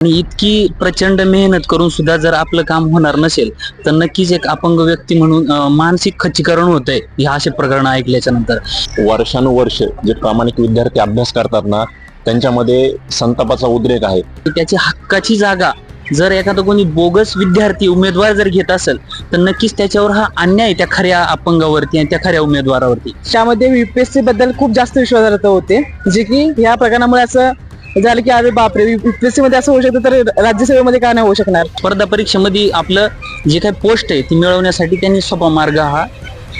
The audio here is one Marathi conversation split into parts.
आणि इतकी प्रचंड मेहनत करून सुद्धा जर आपलं काम होणार नसेल तर नक्कीच एक अपंग व्यक्ती म्हणून मानसिक खच्चीकरण होतंय ह्या असे प्रकरण ऐकल्याच्या नंतर. वर्षानुवर्ष जे प्रामाणिक विद्यार्थी अभ्यास करतात ना त्यांच्यामध्ये संतापाचा उद्रेक आहे. त्याची हक्काची जागा जर एखादा कोणी बोगस विद्यार्थी उमेदवार जर घेत असेल तर नक्कीच त्याच्यावर हा अन्याय आहे त्या खऱ्या अपंगावरती आणि त्या खऱ्या उमेदवारावरती. त्यामध्ये युपीएससी बद्दल खूप जास्त विश्वासार्हता होते जे की या प्रकरणामुळे असं झालं की अरे बापरे युपीएससी मध्ये असं होऊ शकतं तर राज्यसेवेमध्ये का नाही होऊ शकणार? स्पर्धा परीक्षेमध्ये आपलं जे काही पोस्ट आहे ती मिळवण्यासाठी त्यांनी सोपा मार्ग हा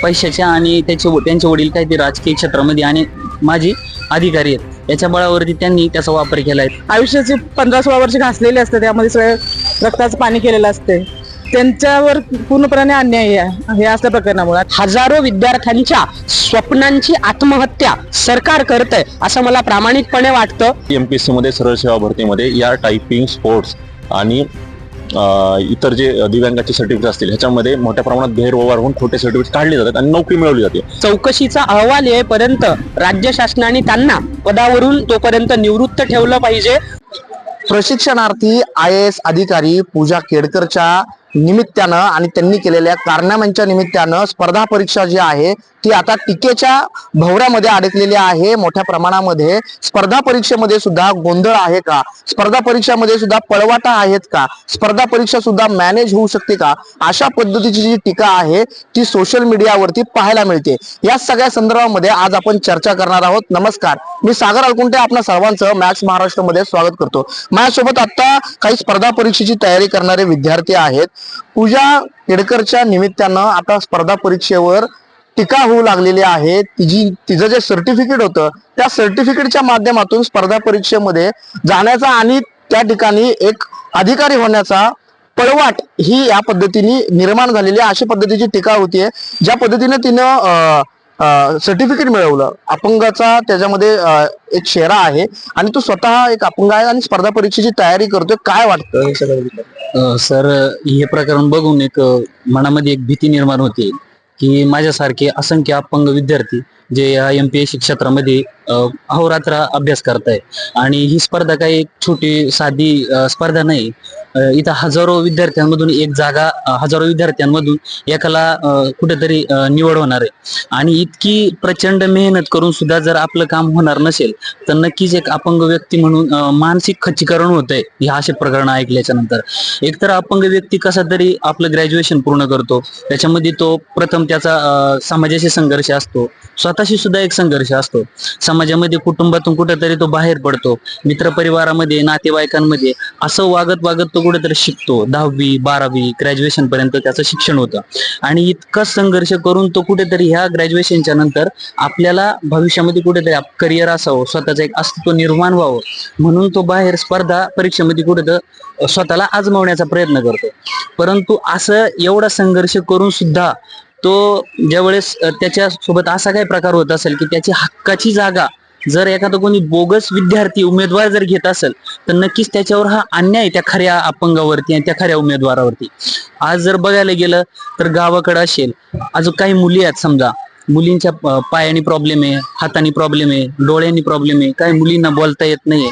पैशाच्या आणि त्याचे त्यांचे वडील काही ते राजकीय क्षेत्रामध्ये आणि माझी अधिकारी आहेत याच्या बळावरती त्यांनी त्याचा वापर केलाय आयुष्याचे पंधरा सोळा वर्ष घासलेले असते त्यामध्ये सगळं रक्ताचं पाणी केलेलं असते. त्यांच्यावर पूर्णपणे अन्याय आहे हे असल्या प्रकरणामुळे. हजारो विद्यार्थ्यांच्या स्वप्नांची आत्महत्या सरकार करत आहे असं मला प्रामाणिकपणे वाटतं. एमपीएससी मध्ये सरळ सेवा भरतीमध्ये या टायपिंग स्पोर्ट्स आणि इतर जे दिव्यांगाचे सर्टिफिकेट असतील ह्याच्यामध्ये मोठ्या प्रमाणात गैरव्यवहार होऊन खोटे सर्टिफिकेट काढले जातात आणि नोकरी मिळवली जाते. चौकशीचा अहवाल येईपर्यंत राज्य शासनाने त्यांना पदावरून तोपर्यंत निवृत्त ठेवलं पाहिजे. प्रशिक्षणार्थी आय एस अधिकारी पूजा केडकरच्या निमित्तानं आणि त्यांनी केलेल्या कारनाम्यांच्या निमित्तानं स्पर्धा परीक्षा जी आहे ती आता टीकेच्या भवऱ्यामध्ये अडकलेली आहे. मोठ्या प्रमाणामध्ये स्पर्धा परीक्षेमध्ये सुद्धा गोंधळ आहे का? स्पर्धा परीक्षामध्ये सुद्धा पळवाटा आहेत का? स्पर्धा परीक्षा सुद्धा मॅनेज होऊ शकते का? अशा पद्धतीची जी टीका आहे ती सोशल मीडियावरती पाहायला मिळते. या सगळ्या संदर्भामध्ये आज आपण चर्चा करणार आहोत. नमस्कार. मी सागर अलकुंटे आपल्या सर्वांचं मॅक्स महाराष्ट्रामध्ये स्वागत करतो. माझ्यासोबत आता काही स्पर्धा परीक्षेची तयारी करणारे विद्यार्थी आहेत. पूजा केडकरच्या निमित्तानं आता स्पर्धा परीक्षेवर टीका होऊ लागलेली आहे. तिची तिचं जे सर्टिफिकेट होतं त्या सर्टिफिकेटच्या माध्यमातून स्पर्धा परीक्षेमध्ये जाण्याचा आणि त्या ठिकाणी एक अधिकारी होण्याचा पळवाट ही या पद्धतीने निर्माण झालेली अशा पद्धतीची टीका होतीये. ज्या पद्धतीने तिनं सर्टिफिकेट मिळवलं. अपंगाचा त्याच्यामध्ये एक शेरा आहे आणि तो स्वतः एक अपंग आहे आणि स्पर्धा परीक्षेची तयारी करतोय. काय वाटतं हे सगळं सर हे प्रकरण बघून एक मनामध्ये एक भीती निर्माण होते की माझ्यासारखे असंख्य अपंग विद्यार्थी जे या एम पी एस सी क्षेत्रामध्ये अहोरात्र अभ्यास करताय. आणि ही स्पर्धा काही एक छोटी साधी स्पर्धा नाही. इथं हजारो विद्यार्थ्यांमधून एक जागा हजारो विद्यार्थ्यांमधून एकाला कुठेतरी निवड होणार आहे. आणि इतकी प्रचंड मेहनत करून सुद्धा जर आपलं काम होणार नसेल तर नक्कीच एक अपंग व्यक्ती म्हणून मानसिक खच्चीकरण होतंय ह्या असे प्रकरण ऐकल्याच्या नंतर. एकतर अपंग व्यक्ती कसा तरी आपलं ग्रॅज्युएशन पूर्ण करतो त्याच्यामध्ये तो प्रथम त्याचा समाजाशी संघर्ष असतो स्वतःशी सुद्धा एक संघर्ष असतो. समाजामध्ये कुटुंबातून कुठेतरी तो बाहेर पडतो. मित्रपरिवारामध्ये नातेवाईकांमध्ये असं वागत वागत तो कुठेतरी शिकतो. दहावी बारावी ग्रॅज्युएशन पर्यंत त्याचं शिक्षण होतं. आणि इतका संघर्ष करून तो कुठेतरी ह्या ग्रॅज्युएशनच्या नंतर आपल्याला भविष्यामध्ये कुठेतरी करिअर असावं स्वतःचं एक अस्तित्व निर्माण व्हावं म्हणून तो बाहेर स्पर्धा परीक्षेमध्ये कुठेतरी स्वतःला आजमावण्याचा प्रयत्न करतो. परंतु असं एवढा संघर्ष करून सुद्धा तो ज्यावेळेस अ, त्याच्या सोबत असा काही प्रकार होत असेल की त्याची हक्काची जागा जर एखादा कोणी बोगस विद्यार्थी उमेदवार जर घेत असेल तर नक्कीच त्याच्यावर हा अन्याय आहे त्या खऱ्या अपंगावरती आणि त्या खऱ्या उमेदवारावरती. आज जर बघायला गेलं तर गावाकडे असेल अजून काही मुली आहेत समजा. मुलींच्या पायाने पायानी प्रॉब्लेम आहे हातानी प्रॉब्लेम आहे डोळ्यांनी प्रॉब्लेम आहे काही मुलींना बोलता येत नाहीये.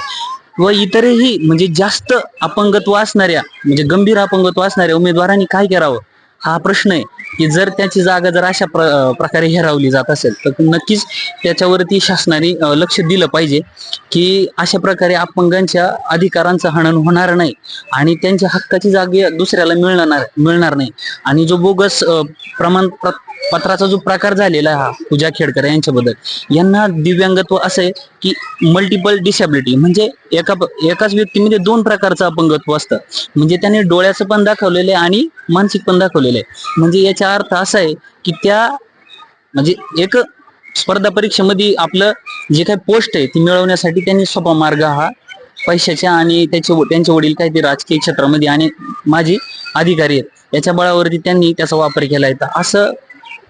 व इतरही म्हणजे जास्त अपंगत्व असणाऱ्या म्हणजे गंभीर अपंगत्व असणाऱ्या उमेदवारांनी काय करावं? हा प्रश्न आहे. की जर त्याची जागा जर अशा प्र- प्रकारे हेरावली जात असेल तर नक्कीच त्याच्यावरती शासनाने लक्ष दिलं पाहिजे की अशा प्रकारे अपंगांच्या अधिकारांचं हनन होणार नाही आणि त्यांच्या हक्काची जागे दुसऱ्याला मिळणार मिळणार नाही. आणि जो बोगस प्रमाण प्र- पत्राचा जो प्रकार झालेला हा पूजा खेडकर यांच्याबद्दल यांना दिव्यांगत्व असं आहे की मल्टिपल डिसॅबिलिटी म्हणजे एका एकाच व्यक्तीमध्ये दोन प्रकारचं अपंगत्व असतं. म्हणजे त्याने डोळ्याचं पण दाखवलेलं आहे आणि मानसिक पण दाखवलेलं आहे. म्हणजे याचा अर्थ असा आहे की त्या म्हणजे एक स्पर्धा परीक्षेमध्ये आपलं जे काही पोस्ट आहे ती मिळवण्यासाठी त्यांनी सोपा मार्ग हा पैशाच्या आणि त्याचे त्यांचे वडील काही ते राजकीय क्षेत्रामध्ये आणि माझी अधिकारी आहेत याच्या बळावरती त्यांनी त्याचा वापर केला तर असं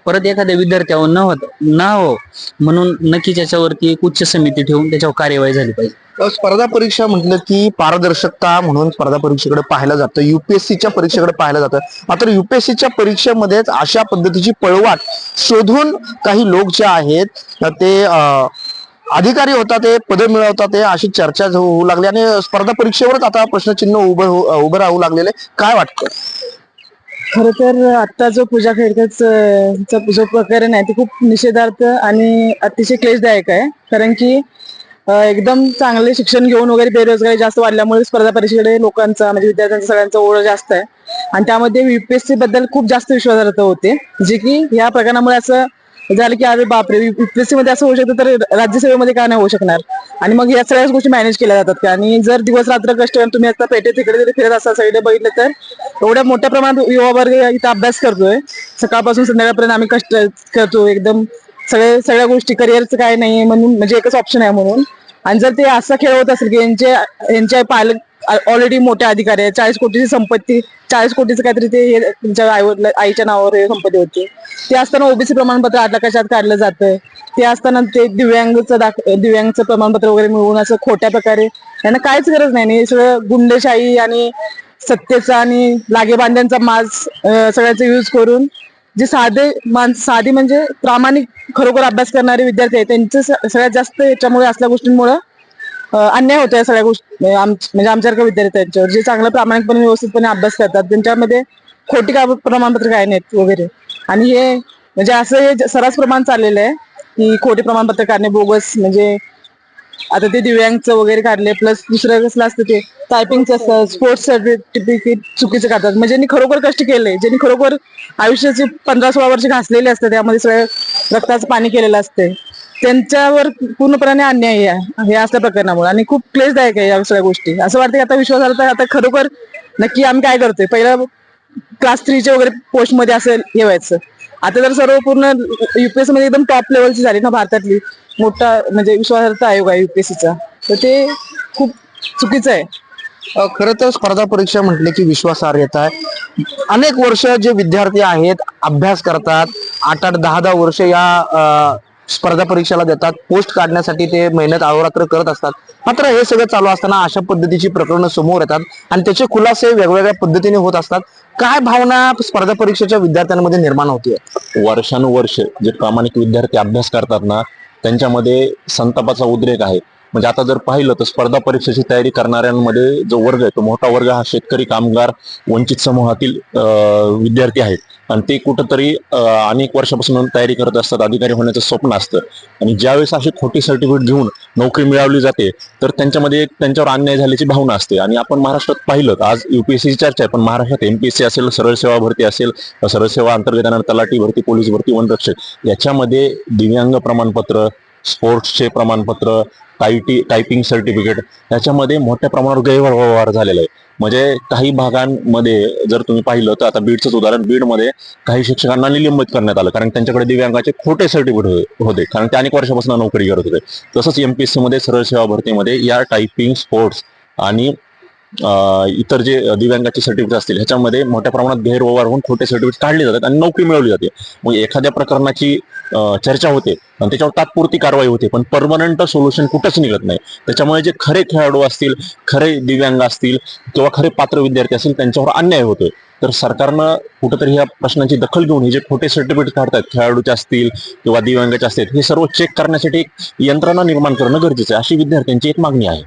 परत एखाद्या विद्यार्थ्यावर न होत न हो म्हणून नक्कीच याच्यावरती एक उच्च समिती ठेवून त्याच्यावर कार्यवाही झाली पाहिजे. स्पर्धा परीक्षा म्हटलं की पारदर्शकता म्हणून स्पर्धा परीक्षेकडे पाहिलं जातं युपीएससीच्या परीक्षेकडे पाहिलं जातं. मात्र युपीएससीच्या परीक्षेमध्येच अशा पद्धतीची पळवाट शोधून काही लोक जे आहेत ते अं, अधिकारी होतात ते पद मिळवतात ते अशी चर्चा होऊ लागली आणि स्पर्धा परीक्षेवरच आता प्रश्नचिन्ह उभं हो- उभं राहू लागलेले. काय वाटतं? खर तर आता जो पूजा खेडकरचा जो प्रकरण आहे ते खूप निषेधार्थ आणि अतिशय क्लेशदायक आहे. कारण की एकदम चांगले शिक्षण घेऊन वगैरे बेरोजगारी जास्त वाढल्यामुळे स्पर्धा परीक्षेकडे लोकांचा म्हणजे विद्यार्थ्यांचा सगळ्यांचा ओढ जास्त आहे. आणि त्यामध्ये युपीएससी बद्दल खूप जास्त विश्वासार्हता होते. जे की या प्रकरणामुळे असं झालं की अरे बापरे युपीएससी मध्ये असं होऊ शकतं तर राज्यसेवेमध्ये का नाही होऊ शकणार? आणि मग या सगळ्याच गोष्टी मॅनेज केल्या जातात का? आणि जर दिवस रात्र कष्ट तुम्ही आता पेटे तिकडे जरी फिरत असाल सगळे बघितलं तर एवढ्या मोठ्या प्रमाणात युवा वर्ग इथं अभ्यास करतोय. सकाळपासून संध्याकाळपर्यंत आम्ही कष्ट करतो एकदम सगळे सगळ्या गोष्टी करिअरचं काय नाही म्हणून म्हणजे एकच ऑप्शन आहे म्हणून. आणि जर ते असा खेळ होत असेल की यांचे यांच्या पालक ऑलरेडी मोठे अधिकारी आहे चाळीस कोटीची संपत्ती चाळीस कोटीचं काहीतरी ते हे त्यांच्या आई आईच्या नावावर हे संपत्ती होती. ते असताना ओबीसी प्रमाणपत्र आठ लाखाच्या आत काढलं जातं ते असताना ते दिव्यांगचं दाख दिव्यांगचं प्रमाणपत्र वगैरे मिळवून असं खोट्या प्रकारे यांना काहीच गरज नाही. हे सगळं गुंडेशाही आणि सत्तेचा आणि लागेबांध्यांचा माज सगळ्याचा यूज करून जे साधे माणसं साधी म्हणजे प्रामाणिक खरोखर अभ्यास करणारे विद्यार्थी आहेत त्यांचं सगळ्यात जास्त याच्यामुळे असल्या गोष्टींमुळे अन्याय होतो या सगळ्या गोष्टी. म्हणजे, म्हणजे आमच्यासारख्या विद्यार्थ्यांच्यावर जे चांगलं प्रामाणिकपणे व्यवस्थितपणे अभ्यास करतात त्यांच्यामध्ये खोटी का प्रमाणपत्र काय नाहीत वगैरे. आणि हे म्हणजे असं हे सर्रास प्रमाण चाललेलं आहे की खोटे प्रमाणपत्र काढणे बोगस म्हणजे आता ते दिव्यांगचं वगैरे काढले प्लस दुसरं कसलं असतं ते टायपिंगचं असतं स्पोर्ट्स सर्टिफिकेट चुकीचं काढतात. म्हणजे ज्यांनी खरोखर कष्ट केले ज्यांनी खरोखर आयुष्याचे पंधरा सोळा वर्ष घासलेले असतात त्यामध्ये सगळं रक्ताचं पाणी केलेलं असते त्यांच्यावर पूर्णपणे अन्याय आहे हे असल्या प्रकरणामुळे. आणि खूप क्लेशदायक आहे या सगळ्या गोष्टी. असं वाटतं की आता विश्वास आला तर आता खरोखर नक्की आम्ही काय करतोय? पहिलं क्लास थ्रीचे वगैरे पोस्टमध्ये असेल हे व्हायचं. आता तर सर्व पूर्ण युपीएससी मध्ये एकदम टॉप लेवलची झाली ना भारतातली. मोठा म्हणजे विश्वासार्हता आयोग आहे युपीएससीचा तर ते खूप चुकीचं आहे. अ, खरं तर स्पर्धा परीक्षा म्हटले की विश्वासार्हता आहे. अनेक वर्ष जे विद्यार्थी आहेत अभ्यास करतात. आठ आठ दहा दहा वर्ष या स्पर्धा परीक्षेला देतात पोस्ट काढण्यासाठी ते मेहनत अहोरात्र करत असतात. मात्र हे सगळं चालू असताना अशा पद्धतीची प्रकरणं समोर येतात आणि त्याचे खुलासे वेगवेगळ्या पद्धतीने होत असतात. काय भावना स्पर्धा परीक्षेच्या विद्यार्थ्यांमध्ये निर्माण होते वर्षानुवर्ष जे प्रामाणिक विद्यार्थी अभ्यास करतात ना त्यांच्यामध्ये संतापाचा उद्रेक आहे. म्हणजे आता जर पाहिलं तर स्पर्धा परीक्षेची तयारी करणाऱ्यांमध्ये जो वर्ग आहे तो मोठा वर्ग हा शेतकरी कामगार वंचित समूहातील विद्यार्थी आहेत. आणि ते कुठंतरी अनेक वर्षापासून तयारी करत असतात अधिकारी होण्याचं स्वप्न असतं. आणि ज्यावेळेस अशी खोटी सर्टिफिकेट घेऊन नोकरी मिळवली जाते तर त्यांच्यामध्ये एक त्यांच्यावर अन्याय झाल्याची भावना असते. आणि आपण महाराष्ट्रात पाहिलं तर आज युपीएससीची चर्चा आहे पण महाराष्ट्रात एमपीएससी असेल सरळ सेवा भरती असेल सरळ सेवा अंतर्गत येणारी तलाठी भरती पोलीस भरती वनरक्षक याच्यामध्ये दिव्यांग प्रमाणपत्र स्पोर्ट्सचे प्रमाणपत्र टायटी टायपिंग सर्टिफिकेट याच्यामध्ये मोठ्या प्रमाणावर गैरव्यवहार झालेला आहे. म्हणजे काही भागांमध्ये जर तुम्ही पाहिलं तर आता बीडचंच उदाहरण बीडमध्ये काही शिक्षकांना निलंबित करण्यात आलं. कारण त्यांच्याकडे दिव्यांगाचे खोटे सर्टिफिकेट हो-, होते. कारण ते अनेक वर्षापासून नोकरी करत होते. तसंच एमपीएससी मध्ये सरळ सेवा भरतीमध्ये या टायपिंग स्पोर्ट्स आणि इतर जे दिव्यांगाचे सर्टिफिकेट असतील ह्याच्यामध्ये मोठ्या प्रमाणात गैरव्यवहार होऊन खोटे सर्टिफिकेट काढले जातात आणि नोकरी मिळवली जाते. मग एखाद्या प्रकरणाची चर्चा होते आणि त्याच्यावर तात्पुरती कारवाई होते पण परमनंट सोल्युशन कुठंच निघत नाही. त्याच्यामुळे जे खरे खेळाडू असतील खरे दिव्यांग असतील किंवा खरे पात्र विद्यार्थी असतील त्यांच्यावर अन्याय होतोय. तर सरकारनं कुठंतरी या प्रश्नांची दखल घेऊन हे जे खोटे सर्टिफिकेट काढतात खेळाडूचे असतील किंवा दिव्यांगाचे असतील हे सर्व चेक करण्यासाठी एक यंत्रणा निर्माण करणं गरजेचं आहे अशी विद्यार्थ्यांची एक मागणी आहे.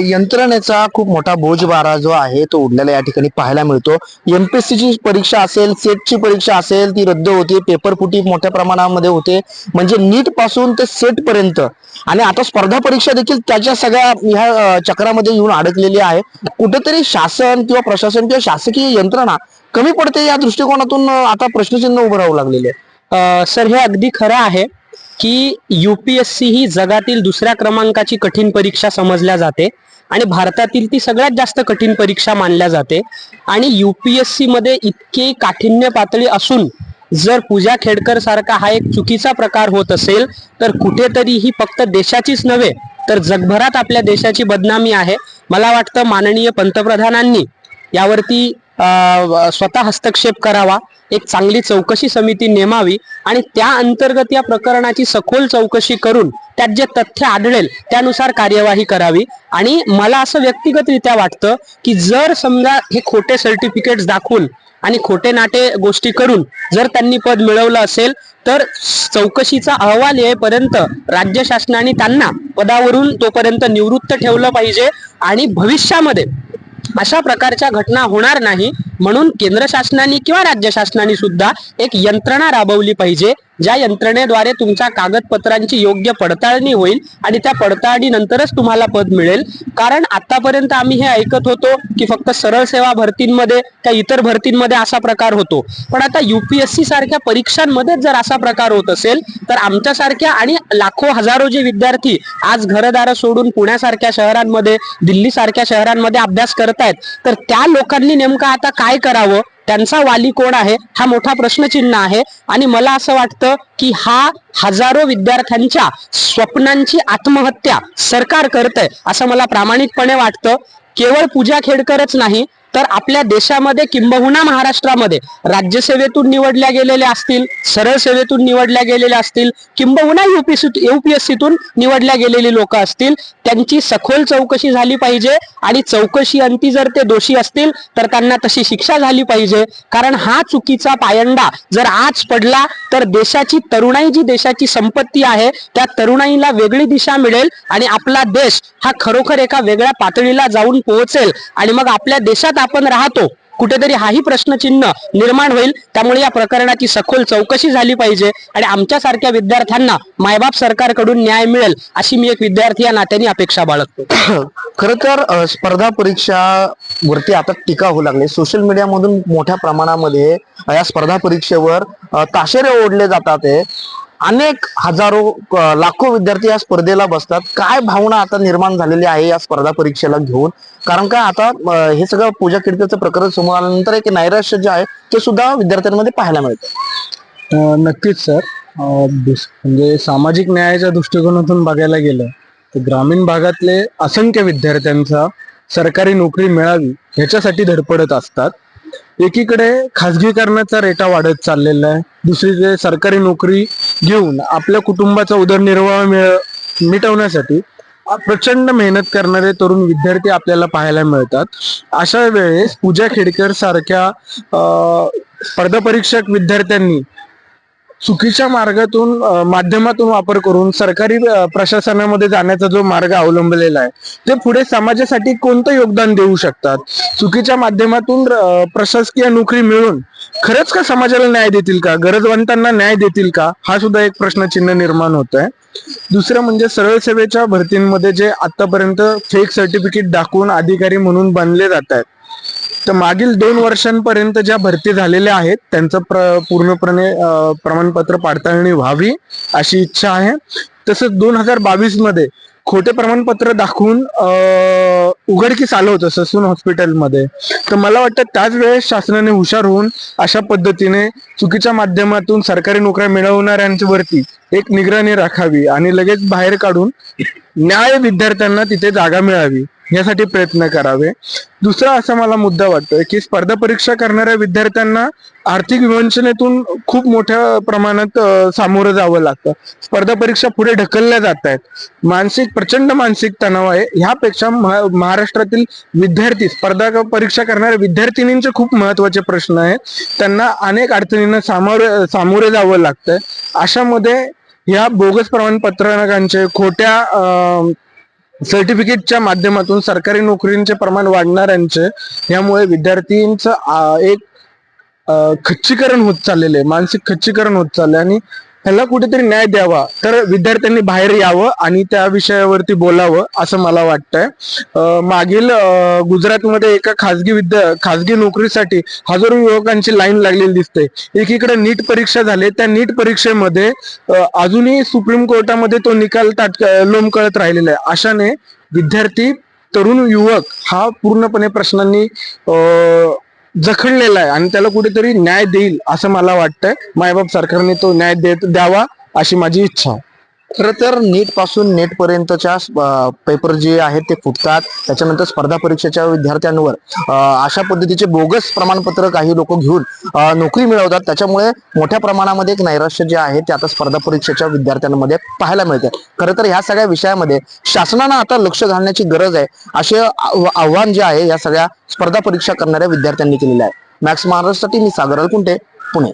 यंत्रणेचा खूप मोठा बोजबारा जो आहे तो उडलेला या ठिकाणी पाहायला मिळतो. एमपीएससी ची परीक्षा असेल सेटची परीक्षा असेल ती रद्द होते. पेपर फुटी मोठ्या प्रमाणामध्ये होते. म्हणजे नीटपासून ते सेट पर्यंत. आणि आता स्पर्धा परीक्षा देखील त्याच्या सगळ्या ह्या चक्रामध्ये येऊन अडकलेली आहे. कुठेतरी शासन किंवा प्रशासन किंवा शासकीय यंत्रणा कमी पडते या दृष्टिकोनातून आता प्रश्नचिन्ह उभं राहू लागलेले सर हे अगदी खरं आहे. की युपीएससी ही जगातील दुसऱ्या क्रमांकाची कठीण परीक्षा समजल्या जाते आणि भारतातील ती सगळ्यात जास्त कठीण परीक्षा मानल्या जाते. आणि युपीएससी मध्ये इतकी काठिण्य पातळी असून जर पूजा खेडकर सारखा हा एक चुकीचा प्रकार होत असेल तर कुठेतरी ही फक्त देशाचीच नव्हे तर जगभरात आपल्या देशाची बदनामी आहे. मला वाटतं माननीय पंतप्रधानांनी यावरती स्वतः हस्तक्षेप करावा. एक चांगली चौकशी समिती नेमावी आणि त्या अंतर्गत या प्रकरणाची सखोल चौकशी करून त्यात जे तथ्य आढळेल त्यानुसार कार्यवाही करावी. आणि मला असं व्यक्तिगतरित्या वाटतं की जर समजा हे खोटे सर्टिफिकेट दाखवून आणि खोटे नाटे गोष्टी करून जर त्यांनी पद मिळवलं असेल तर चौकशीचा अहवाल येईपर्यंत राज्य शासनाने त्यांना पदावरून तोपर्यंत निवृत्त ठेवलं पाहिजे आणि भविष्यामध्ये अशा प्रकारच्या घटना होणार नाही म्हणून केंद्र शासनाने किंवा राज्य शासनाने सुद्धा एक यंत्रणा राबवली पाहिजे. ज्या यंत्रणेद्वारे तुमच्या कागदपत्रांची योग्य पडताळणी होईल आणि त्या पडताळणीनंतरच तुम्हाला पद मिळेल. कारण आतापर्यंत आम्ही हे ऐकत होतो की फक्त सरळ सेवा भरतींमध्ये त्या इतर भरतींमध्ये असा प्रकार होतो. पण आता युपीएससी सारख्या परीक्षांमध्ये जर असा प्रकार होत असेल तर आमच्यासारख्या आणि लाखो हजारो जे विद्यार्थी आज घरदार सोडून पुण्यासारख्या शहरांमध्ये दिल्लीसारख्या शहरांमध्ये अभ्यास करतायत तर त्या लोकांनी नेमकं आता काय करावं? त्यांचा वाली कोण आहे? हा मोठा प्रश्नचिन्ह आहे. आणि मला असं वाटतं की हा हजारो विद्यार्थ्यांच्या स्वप्नांची आत्महत्या सरकार करतंय असं मला प्रामाणिकपणे वाटतं. केवळ पूजा खेडकरच नाही तर आपल्या देशामध्ये किंबहुना महाराष्ट्रामध्ये राज्यसेवेतून निवडल्या गेलेल्या असतील सरळ सेवेतून निवडल्या गेलेल्या असतील किंबहुना युपीसी युपीएससीतून निवडल्या गेलेली लोक असतील त्यांची सखोल चौकशी झाली पाहिजे आणि चौकशी अंती जर ते दोषी असतील तर त्यांना तशी शिक्षा झाली पाहिजे. कारण हा चुकीचा पायंडा जर आज पडला तर देशाची तरुणाई जी देशाची संपत्ती आहे त्या तरुणाईला वेगळी दिशा मिळेल आणि आपला देश हा खरोखर एका वेगळ्या पातळीला जाऊन पोहोचेल. आणि मग आपल्या देशात आपण राहतो कुठेतरी हाही प्रश्नचिन्ह निर्माण होईल. त्यामुळे या प्रकरणाची सखोल चौकशी झाली पाहिजे आणि आमच्यासारख्या विद्यार्थ्यांना मायबाप सरकारकडून न्याय मिळेल अशी मी एक विद्यार्थी या नात्याने अपेक्षा बाळगतो. खर तर स्पर्धा परीक्षा वरती आता टीका होऊ लागली. सोशल मीडियामधून मोठ्या प्रमाणामध्ये या स्पर्धा परीक्षेवर ताशेरे ओढले जातात अनेक हजारो लाखो विद्यार्थी या स्पर्धेला बसतात. काय भावना आता निर्माण झालेली आहे या स्पर्धा परीक्षेला घेऊन? कारण का आता हे सगळं पूजा कीर्तीचं प्रकरण समोर आल्यानंतर एक नैराश्य जे आहे ते सुद्धा विद्यार्थ्यांमध्ये पाहायला मिळतं. नक्कीच सर. म्हणजे सामाजिक न्यायाच्या दृष्टिकोनातून बघायला गेलं तर ग्रामीण भागातले असंख्य विद्यार्थ्यांचा सरकारी नोकरी मिळावी ह्याच्यासाठी धडपडत असतात. एकीकडे खाजगीकरणाचा रेटा वाढत चाललेला आहे. दुसरीकडे सरकारी नोकरी घेऊन आपल्या कुटुंबाचा उदरनिर्वाह मिळ मिटवण्यासाठी प्रचंड मेहनत करणारे तरुण विद्यार्थी आपल्याला पाहायला मिळतात. अशा वेळेस पूजा खेडकर सारख्या स्पर्धा परीक्षक विद्यार्थ्यांनी चुकीच्या मार्गातून माध्यमातून वापर करून सरकारी प्रशासनामध्ये जाण्याचा जो मार्ग अवलंबलेला आहे ते पुढे समाजासाठी कोणतं योगदान देऊ शकतात? चुकीच्या माध्यमातून प्रशासकीय नोकरी मिळून खरंच का समाजाला न्याय देतील का? गरजवंतांना न्याय देतील का? हा सुद्धा एक प्रश्नचिन्ह निर्माण होत आहे दुसरं म्हणजे सरळ सेवेच्या भरतींमध्ये जे आतापर्यंत फेक सर्टिफिकेट दाखवून अधिकारी म्हणून बनले जात आहेत तर मागील दोन वर्षांपर्यंत ज्या भरती झालेल्या आहेत त्यांचं प्र पूर्णपणे प्रमाणपत्र पडताळणी व्हावी अशी इच्छा आहे. तसंच दोन हजार बावीसमध्ये खोटे प्रमाणपत्र दाखवून उघडकीस आलं होतं ससून हॉस्पिटलमध्ये. तर मला वाटतं त्याच वेळेस शासनाने हुशार होऊन अशा पद्धतीने चुकीच्या माध्यमातून सरकारी नोकऱ्या मिळवणाऱ्यांवरती एक निगराणी राखावी आणि लगेच बाहेर काढून न्याय विद्यार्थ्यांना तिथे जागा मिळावी यासाठी प्रयत्न करावे. दुसरा असा मला मुद्दा वाटतोय की स्पर्धा परीक्षा करणाऱ्या विद्यार्थ्यांना आर्थिक विवंचनेतून खूप मोठ्या प्रमाणात सामोरं जावं लागतं. स्पर्धा परीक्षा पुढे ढकलल्या जात आहेत. मानसिक प्रचंड मानसिक तणाव आहे. ह्यापेक्षा महाराष्ट्रातील विद्यार्थी स्पर्धा परीक्षा करणाऱ्या विद्यार्थिनींचे खूप महत्त्वाचे प्रश्न आहेत. त्यांना अनेक अडचणींना सामोरे सामोरे जावं लागतंय. अशामध्ये या बोगस प्रमाणपत्रकांचे खोट्या सर्टिफिकेटच्या माध्यमातून सरकारी नोकरींचे प्रमाण वाढणाऱ्यांचे यामुळे विद्यार्थ्यांचं एक खच्चीकरण होत चाललेलं आहे मानसिक खच्चीकरण होत चाललंय आणि ह्याला कुठेतरी न्याय द्यावा. तर विद्यार्थ्यांनी बाहेर यावं आणि त्या विषयावरती बोलावं असं मला वाटतंय. मागील गुजरातमध्ये एका खासगी विद्या खासगी नोकरीसाठी हजारो युवकांची लाईन लागलेली दिसते. एकीकडे नीट परीक्षा झाली. त्या नीट परीक्षेमध्ये अजूनही सुप्रीम कोर्टामध्ये तो निकाल ताट लोंबकळत राहिलेला आहे. अशाने विद्यार्थी तरुण युवक हा पूर्णपणे प्रश्नांनी जखडलेला आहे आणि त्याला कुठेतरी न्याय देईल असं मला वाटतंय. मायबाप सरकारने तो न्याय देत द्यावा अशी माझी इच्छा खरं तर नीटपासून नेट पर्यंतच्या पेपर जे आहेत ते फुटतात. त्याच्यानंतर स्पर्धा परीक्षेच्या विद्यार्थ्यांवर अशा पद्धतीचे बोगस प्रमाणपत्र काही लोक घेऊन नोकरी मिळवतात. त्याच्यामुळे मोठ्या प्रमाणामध्ये एक नैराश्य जे आहे ते आता स्पर्धा परीक्षेच्या विद्यार्थ्यांमध्ये पाहायला मिळते खरं तर ह्या सगळ्या विषयामध्ये शासनानं आता लक्ष घालण्याची गरज आहे असे आव्हान जे आहे या सगळ्या स्पर्धा परीक्षा करणाऱ्या विद्यार्थ्यांनी केलेलं आहे. मॅक्स महाराष्ट्रासाठी मी सागर अलकुंटे पुणे.